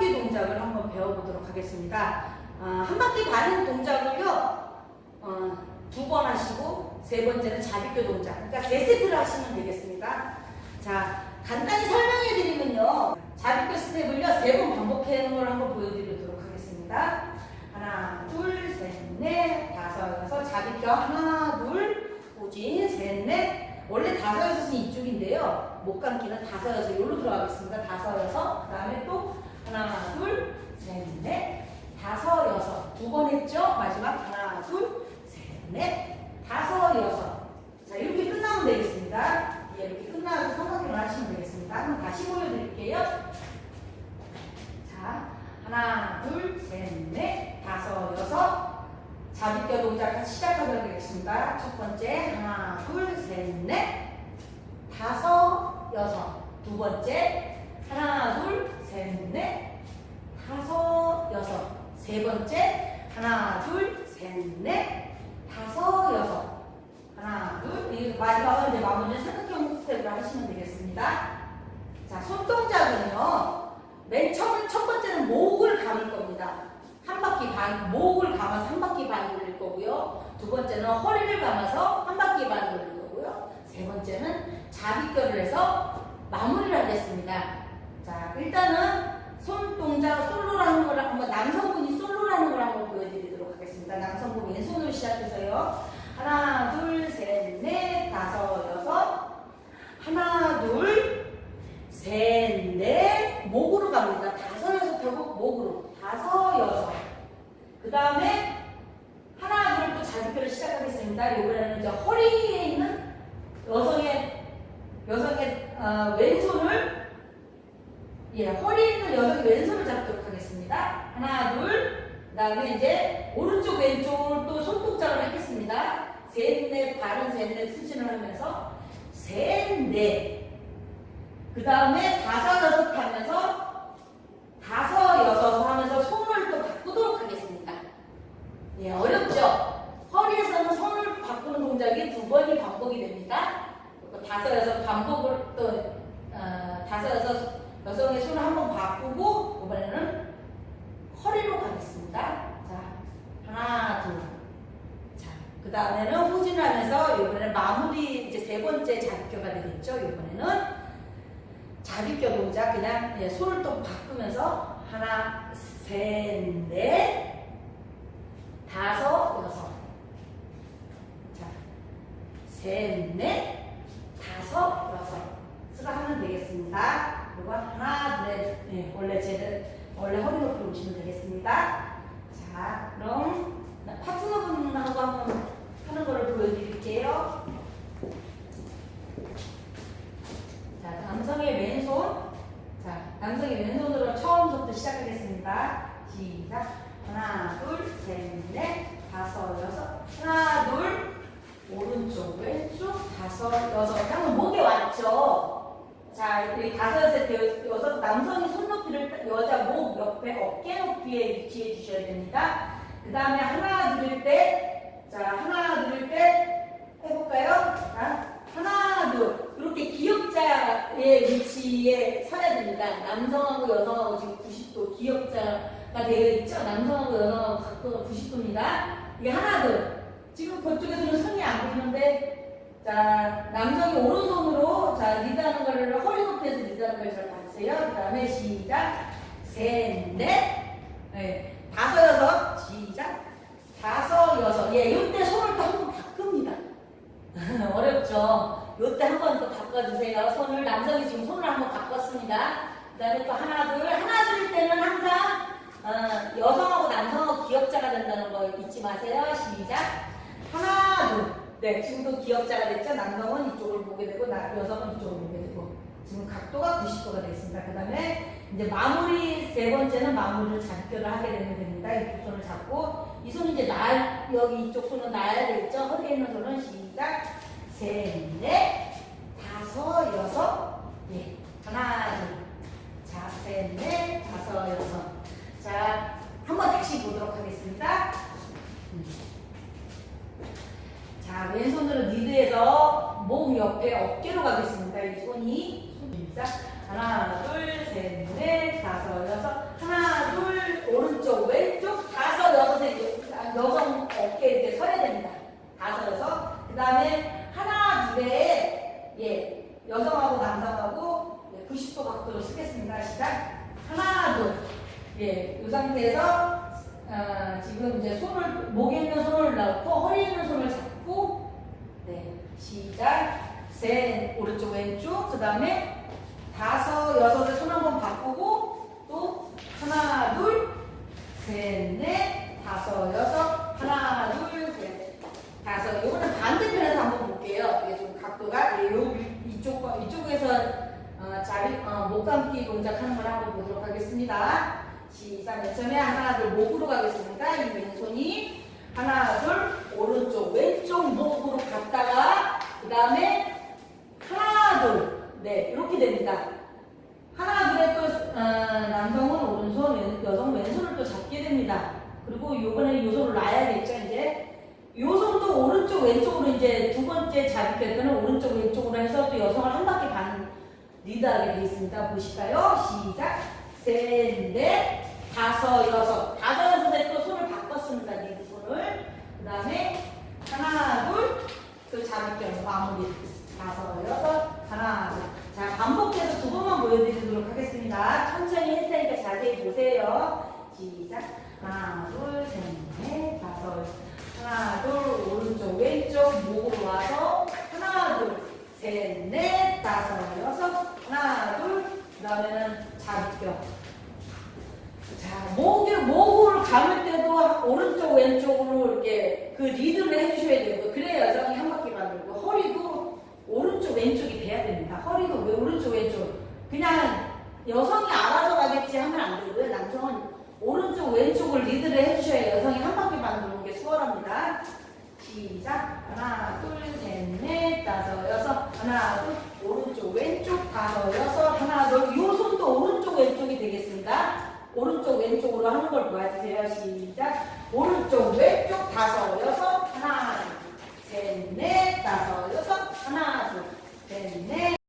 바퀴 동작을 한번 배워보도록 하겠습니다. 아, 한 바퀴 반은 동작을요, 어, 두 번 하시고, 세 번째는 자비교 동작. 그러니까 세 세트를 하시면 되겠습니다. 자, 간단히 설명해 드리면요. 자비교 스텝을요, 세 번 반복하는 걸 한번 보여드리도록 하겠습니다. 하나, 둘, 셋, 넷, 다섯, 여섯, 자비교 하나, 둘, 호진, 셋, 넷. 원래 다섯, 여섯은 이쪽인데요. 목 감기는 다섯, 여섯, 여기로 들어가겠습니다. 다섯, 여섯. 그 다음에 또 하나, 둘, 셋, 넷, 다섯, 여섯. 두 번 했죠? 마지막 하나, 둘, 셋, 넷, 다섯, 여섯. 자, 이렇게 끝나면 되겠습니다. 예, 이렇게 끝나서 삼각형을 하시면 되겠습니다. 한번 다시 보여드릴게요. 자, 하나, 둘, 셋, 넷, 다섯, 여섯. 자비뼈 동작 시작하도록 하겠습니다. 첫 번째, 하나, 둘, 셋, 넷, 다섯, 여섯. 두 번째, 하나, 둘, 셋, 넷, 다섯, 여섯. 세 번째, 하나, 둘, 셋, 넷, 다섯, 여섯. 하나, 둘, 이 마지막은 이제 마무리는 삼각형 스텝으로 하시면 되겠습니다. 자, 손동작은요, 맨 처음, 첫 번째는 목을 감을 겁니다. 한 바퀴 반, 목을 감아서 한 바퀴 반 돌릴 거고요. 두 번째는 허리를 감아서 한 바퀴 반 돌릴 거고요. 세 번째는 자비뼈를 해서 마무리를 하겠습니다. 자, 일단은 손 동작 솔로라는 걸 한번 남성분이 솔로라는 걸 한번 보여드리도록 하겠습니다. 남성분 왼손으로 시작해서요. 하나, 둘, 셋, 넷, 다섯, 여섯. 하나, 둘, 셋, 넷. 목으로 갑니다. 다섯, 여섯 하고 목으로. 다섯, 여섯. 그 다음에 하나, 둘, 또 자기표를 시작하겠습니다. 이번에는 이제 허리에 있는 여성의, 여성의 어, 왼손을 예, 허리에 있는 여성의 왼손을 잡도록 하겠습니다. 하나, 둘. 그 다음에 이제 오른쪽, 왼쪽을 또 손동작을 하겠습니다. 셋, 넷, 발은 셋, 넷 수진을 하면서 셋, 넷. 그 다음에 다섯, 여섯 하면서 다섯, 여섯 하면서 손을 또 바꾸도록 하겠습니다. 예, 어렵죠? 허리에서는 손을 바꾸는 동작이 두 번이 반복이 됩니다. 또 다섯, 여섯 반복을 또, 어, 다섯, 여섯 여성의 손을 한번 바꾸고 이번에는 허리로 가겠습니다. 자, 하나, 둘. 자, 그 다음에는 후진을 하면서 이번에는 마무리 이제 세 번째 자비뼈가 되겠죠. 이번에는 자비뼈 동작 그냥 예, 손을 또 바꾸면서 하나, 셋, 넷, 다섯, 여섯. 자, 셋, 넷, 다섯, 여섯. 쓰라 하면 되겠습니다. 그리고 하나, 둘, 네, 원래 쟤를 원래 허리 높이로 오시면 되겠습니다. 자, 그럼 파트너분하고 한번 하는 거를 보여드릴게요. 자, 남성의 왼손. 자, 남성의 왼손으로 처음부터 시작하겠습니다. 시작. 하나, 둘, 셋, 넷, 다섯, 여섯. 하나, 둘, 오른쪽, 왼쪽, 다섯, 여섯. 방금 목에 왔죠? 자, 여기 다섯, 여- 여섯 남성이 손 높이를 여자 목 옆에 어깨 높이에 위치해 주셔야 됩니다. 그 다음에 하나 들을 때, 자, 하나 들을 때 해볼까요? 자, 하나, 둘. 이렇게 기역자의 위치에 서야 됩니다. 남성하고 여성하고 지금 90도 기역자가 되어 있죠? 남성하고 여성하고 각도가 90도입니다. 이게 하나, 둘. 지금 그쪽에서는 손이 안 보이는데 자, 남성이 오른손으로 자, 리드하는 거를 허리 높이에서 리드하는 걸잘 봐주세요. 그 다음에 시작. 셋, 넷. 네. 다섯, 여섯. 시작. 다섯, 여섯. 예, 이때 손을 또 한번 바꿉니다. 어렵죠? 이때 한번 또 바꿔주세요. 손을, 남성이 지금 손을 한번 바꿨습니다. 그 다음에 또 하나, 둘. 하나, 둘 때는 항상 어, 여성하고 남성하고 기억자가 된다는 거 잊지 마세요. 시작. 하나, 둘. 네, 지금도 기억자가 됐죠? 남성은 이쪽을 보게 되고, 나, 여성은 이쪽을 보게 되고. 지금 각도가 90도가 됐습니다. 그 다음에 이제 마무리, 세 번째는 마무리를 잡결을 하게 되면 됩니다. 이쪽 손을 잡고, 이 손은 이제 나, 여기 이쪽 손은 놔야 되겠죠? 허리에 있는 손은 시작. 셋, 넷, 다섯, 여섯. 가까이 손이 손입니다. 하나, 둘, 셋, 넷, 다섯, 여섯. 하나, 둘, 오른쪽, 왼쪽, 다섯, 여섯, 이제 아, 여섯 어깨 이제 서야 됩니다. 다섯, 여섯. 그 다음에 하나, 둘에 예 여성하고 남성하고 예, 90도 각도로 쓰겠습니다. 시작. 하나, 둘. 예, 이 상태에서 아, 지금 이제 손을 목에 있는 손을 넣고 허리에 있는 손을 잡고 네 시작 셋 오른쪽 왼쪽 그 다음에 다섯 여섯에 손 한 번 바꾸고 또 하나 둘 셋 넷 다섯 여섯 하나 둘 셋. 다섯. 이거는 반대편에서 한번 볼게요. 이게 좀 각도가 예, 요 위- 이쪽 이쪽에서 어, 자리 어, 목 감기 동작하는 걸 한번 보도록 하겠습니다. 시작. 맨 처음에? 하나 둘 목으로 가겠습니다. 이 왼손이 하나 둘 오른쪽 왼쪽 목으로 갔다가 그 다음에 하나 둘네 이렇게 됩니다. 하나 둘에 또 어, 남성은 오른손 왼- 여성 왼손을 또 잡게 됩니다. 그리고 요번에 요 손을 놔야겠죠 이제 요 손도 오른쪽 왼쪽으로 이제 두 번째 때는 오른쪽 왼쪽으로 해서 또 여성을 한 바퀴 반 리드하게 되어 있습니다. 보실까요? 시작. 셋, 넷, 다섯, 여섯. 다섯, 여섯에 또 손을 바꿨습니다. 리드 손을. 그 다음에 하나, 둘, 또 잡을게요. 마무리. 다섯, 여섯, 하나, 둘. 자, 반복해서 두 번만 보여드리도록 하겠습니다. 천천히 할 테니까 자세히 보세요. 시작. 하나, 둘, 셋, 넷, 다섯. 하나, 둘, 오른쪽, 왼쪽, 목으로 와서 하나, 둘, 셋, 넷, 다섯, 여섯, 하나, 둘, 그 다음에는 잡을게요. 자, 목을, 목을 감을 때도 오른쪽, 왼쪽으로 이렇게 그 리드를 해주셔야 되고, 그래야 여성이 한 바퀴 만들고, 허리도 오른쪽, 왼쪽이 돼야 됩니다. 허리도 왜 오른쪽, 왼쪽. 그냥 여성이 알아서 가겠지 하면 안 되고요. 남성은 오른쪽, 왼쪽을 리드를 해주셔야 여성이 한 바퀴 만드는 게 수월합니다. 시작. 하나, 둘, 셋, 넷, 다섯, 여섯. 하나, 둘, 오른쪽, 왼쪽, 다섯, 여섯. 하나, 둘. 요 손도 오른쪽, 왼쪽이 되겠습니다. 오른쪽, 왼쪽으로 하는 걸 도와주세요. 시작. 오른쪽, 왼쪽, 다섯, 여섯. 하나, 둘, 셋, 넷, 다섯, 여섯. 하나, 둘, 셋, 넷,